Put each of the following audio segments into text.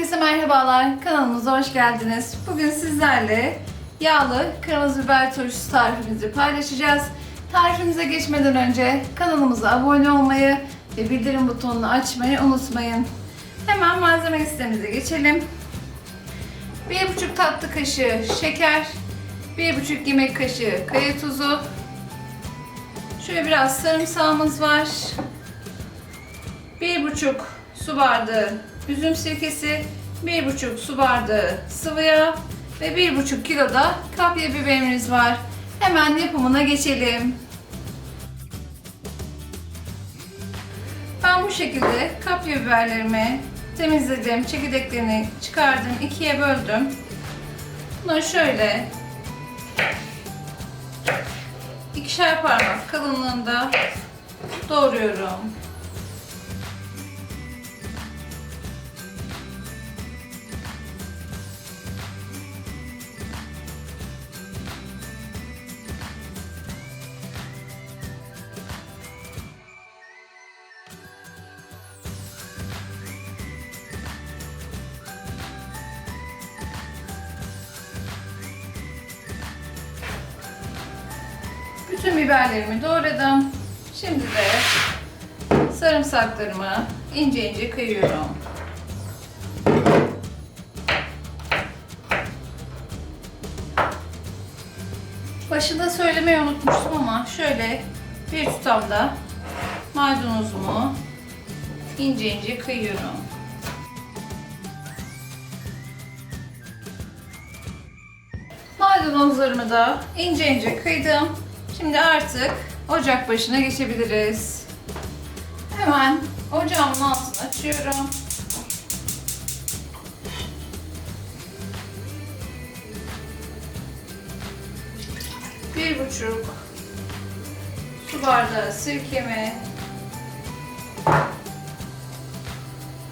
Herkese merhabalar. Kanalımıza hoş geldiniz. Bugün sizlerle yağlı kırmızı biber turşusu tarifimizi paylaşacağız. Tarifimize geçmeden önce kanalımıza abone olmayı ve bildirim butonunu açmayı unutmayın. Hemen malzeme listemize geçelim. 1,5 tatlı kaşığı şeker, 1,5 yemek kaşığı kaya tuzu, şöyle biraz sarımsağımız var, 1,5 su bardağı üzüm sirkesi, 1,5 su bardağı sıvı yağ ve 1,5 kilo da kapya biberimiz var. Hemen yapımına geçelim. Ben bu şekilde kapya biberlerimi temizledim, çekirdeklerini çıkardım, ikiye böldüm. Bunları şöyle ikişer parmak kalınlığında doğruyorum. Bütün biberlerimi doğradım. Şimdi de sarımsaklarımı ince ince kıyıyorum. Başında söylemeyi unutmuştum ama şöyle bir tutamda maydanozumu ince ince kıyıyorum. Maydanozlarımı da ince ince kıydım. Şimdi artık ocak başına geçebiliriz. Hemen ocağımın altını açıyorum. Bir buçuk su bardağı sirkemi,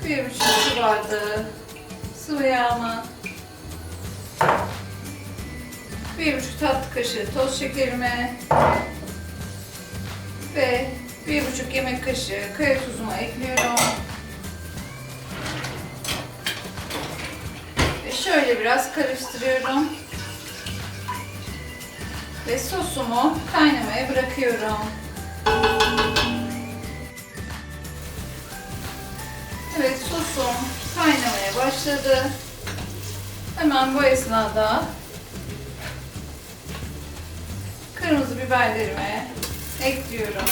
bir buçuk su bardağı sıvı yağımı, bir buçuk tatlı kaşığı toz şekerimi ve bir buçuk yemek kaşığı kaya tuzumu ekliyorum. Ve şöyle biraz karıştırıyorum. Ve sosumu kaynamaya bırakıyorum. Evet sosum kaynamaya başladı. Hemen bu esnada kırmızı biberlerimi ekliyorum.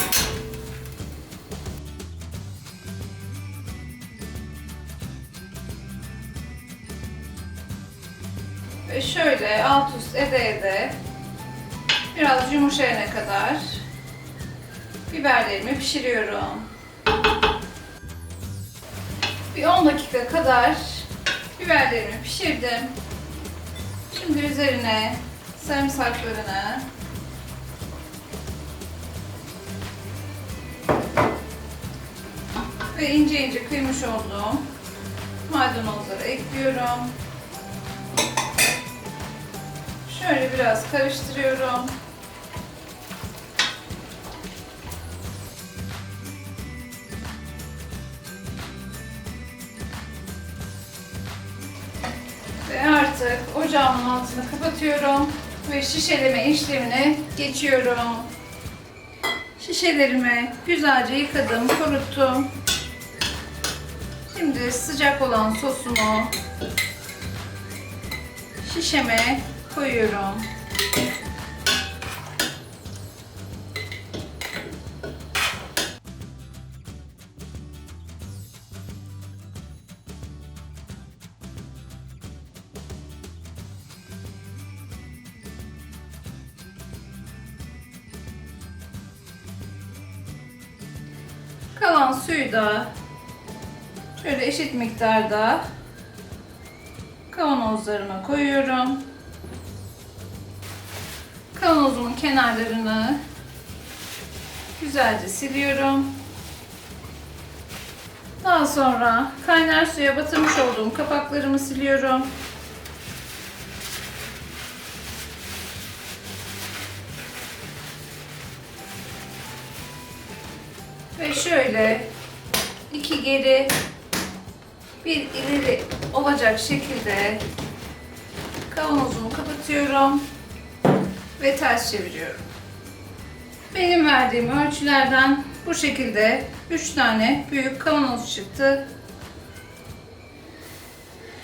Ve şöyle alt üst ede ede biraz yumuşayana kadar biberlerimi pişiriyorum. Bir 10 dakika kadar biberlerimi pişirdim. Şimdi üzerine sarımsaklarını ve ince ince kıymış olduğum maydanozları ekliyorum. Şöyle biraz karıştırıyorum. Ve artık ocağımın altını kapatıyorum ve şişeleme işlemine geçiyorum. Şişelerimi güzelce yıkadım, kuruttum. Şimdi sıcak olan sosumu şişeme koyuyorum. Kalan suyu da şöyle eşit miktarda kavanozlarıma koyuyorum. Kavanozumun kenarlarını güzelce siliyorum. Daha sonra kaynar suya batırmış olduğum kapaklarımı siliyorum. Ve şöyle iki geri bir ileri olacak şekilde kavanozumu kapatıyorum ve ters çeviriyorum. Benim verdiğim ölçülerden bu şekilde 3 tane büyük kavanoz çıktı.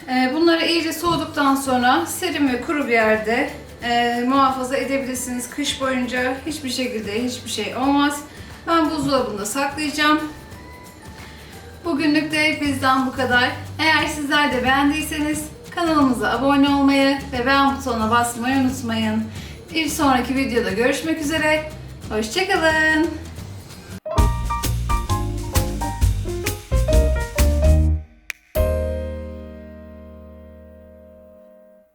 Ee, Bunları iyice soğuduktan sonra serin ve kuru bir yerde e, muhafaza edebilirsiniz. Kış boyunca hiçbir şekilde hiçbir şey olmaz. Ben buzdolabında saklayacağım. Bugünlük de bizden bu kadar. Eğer sizler de beğendiyseniz kanalımıza abone olmayı ve beğen butonuna basmayı unutmayın. Bir sonraki videoda görüşmek üzere. Hoşçakalın.